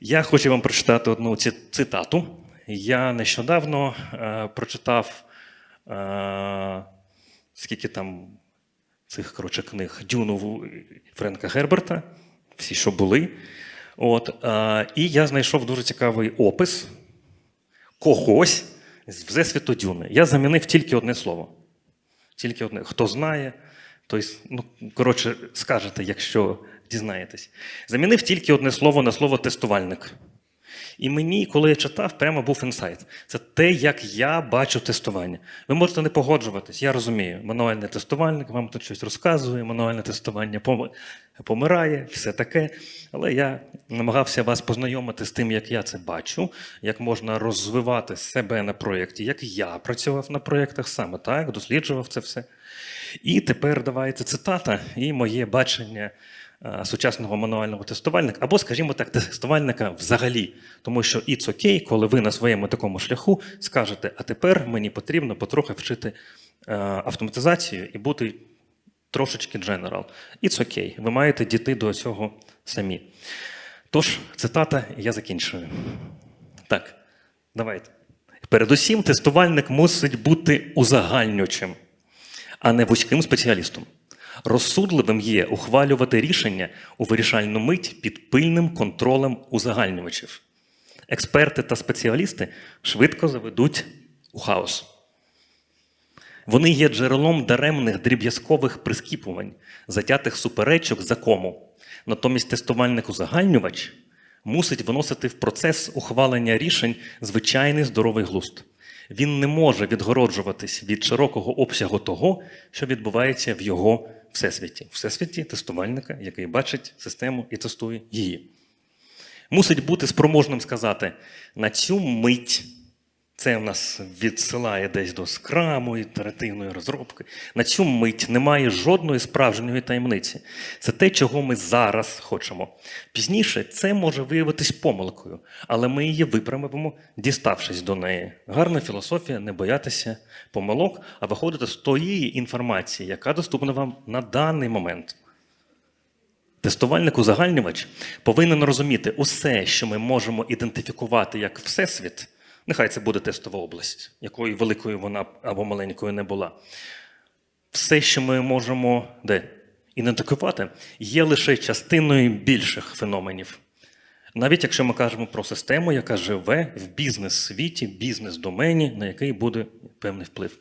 Я хочу вам прочитати одну цитату. Я нещодавно е, прочитав е, скільки там цих коротше, книг Дюну Френка Герберта, всі, що були. От, е, і я знайшов дуже цікавий опис когось з Всесвіту Дюни. Я замінив тільки одне слово. Тільки одне. Хто знає, той, ну, коротше, скажете, якщо дізнаєтесь. Замінив тільки одне слово на слово тестувальник. І мені, коли я читав, прямо був інсайт. Це те, як я бачу тестування. Ви можете не погоджуватись, я розумію. Мануальний тестувальник вам тут щось розказує, мануальне тестування помирає, все таке. Але я намагався вас познайомити з тим, як я це бачу, як можна розвивати себе на проєкті, як я працював на проєктах саме так, досліджував це все. І тепер давайте цитата і моє бачення сучасного мануального тестувальника, або, скажімо так, тестувальника взагалі. Тому що it's окей, коли ви на своєму такому шляху скажете, а тепер мені потрібно потрохи вчити е, автоматизацію і бути трошечки general. It's окей, ви маєте дійти до цього самі. Тож, цитата, я закінчую. Так, давайте. Передусім, тестувальник мусить бути узагальнюючим, а не вузьким спеціалістом. Розсудливим є ухвалювати рішення у вирішальну мить під пильним контролем узагальнювачів. Експерти та спеціалісти швидко заведуть у хаос. Вони є джерелом даремних дріб'язкових прискіпувань, затятих суперечок за кому. Натомість тестувальник-узагальнювач мусить виносити в процес ухвалення рішень звичайний здоровий глузд. Він не може відгороджуватись від широкого обсягу того, що відбувається в його всесвіті, всесвіті тестувальника, який бачить систему і тестує її. Мусить бути спроможним сказати на цю мить. Це в нас відсилає десь до скраму, ітеративної розробки. На цю мить немає жодної справжньої таємниці. Це те, чого ми зараз хочемо. Пізніше це може виявитись помилкою, але ми її виправимо, діставшись до неї. Гарна філософія не боятися помилок, а виходити з тієї інформації, яка доступна вам на даний момент. Тестувальник-узагальнювач повинен розуміти усе, що ми можемо ідентифікувати як всесвіт. Нехай це буде тестова область, якою великою вона або маленькою не була. Все, що ми можемо де ідентифікувати, є лише частиною більших феноменів. Навіть якщо ми кажемо про систему, яка живе в бізнес-світі, бізнес-домені, на який буде певний вплив.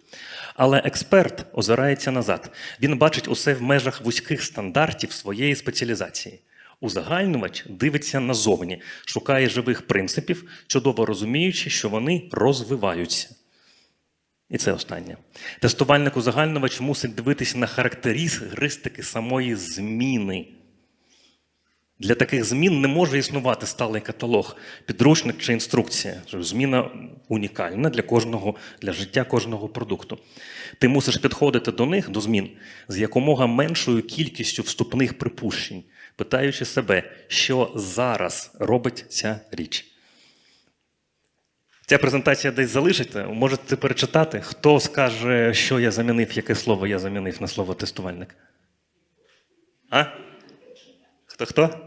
Але експерт озирається назад. Він бачить усе в межах вузьких стандартів своєї спеціалізації. Узагальнювач дивиться назовні, шукає живих принципів, чудово розуміючи, що вони розвиваються. І це останнє. Тестувальник-узагальнювач мусить дивитися на характеристики самої зміни. Для таких змін не може існувати сталий каталог, підручник чи інструкція. Зміна унікальна для кожного, для життя кожного продукту. Ти мусиш підходити до них, до змін, з якомога меншою кількістю вступних припущень, питаючи себе, що зараз робить ця річ. Ця презентація десь залишиться. Можете перечитати, хто скаже, що я замінив, яке слово я замінив на слово тестувальник. А? Хто хто?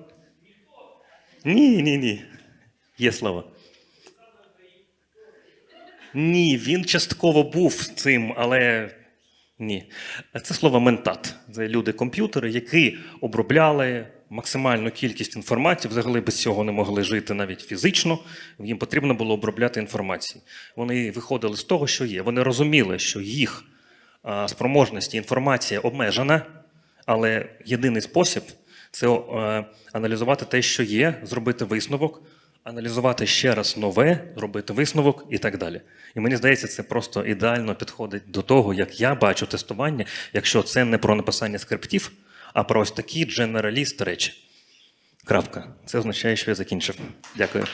Ні, ні, ні. Є слово. Ні, він частково був цим, але ні. Це слово ментат. Це люди-комп'ютери, які обробляли максимальну кількість інформації, взагалі без цього не могли жити навіть фізично. Їм потрібно було обробляти інформацію. Вони виходили з того, що є. Вони розуміли, що їх спроможності інформація обмежена, але єдиний спосіб це е, аналізувати те, що є, зробити висновок, аналізувати ще раз нове, робити висновок і так далі. І мені здається, це просто ідеально підходить до того, як я бачу тестування, якщо це не про написання скриптів, а про ось такі дженераліст речі. Крапка. Це означає, що я закінчив. Дякую.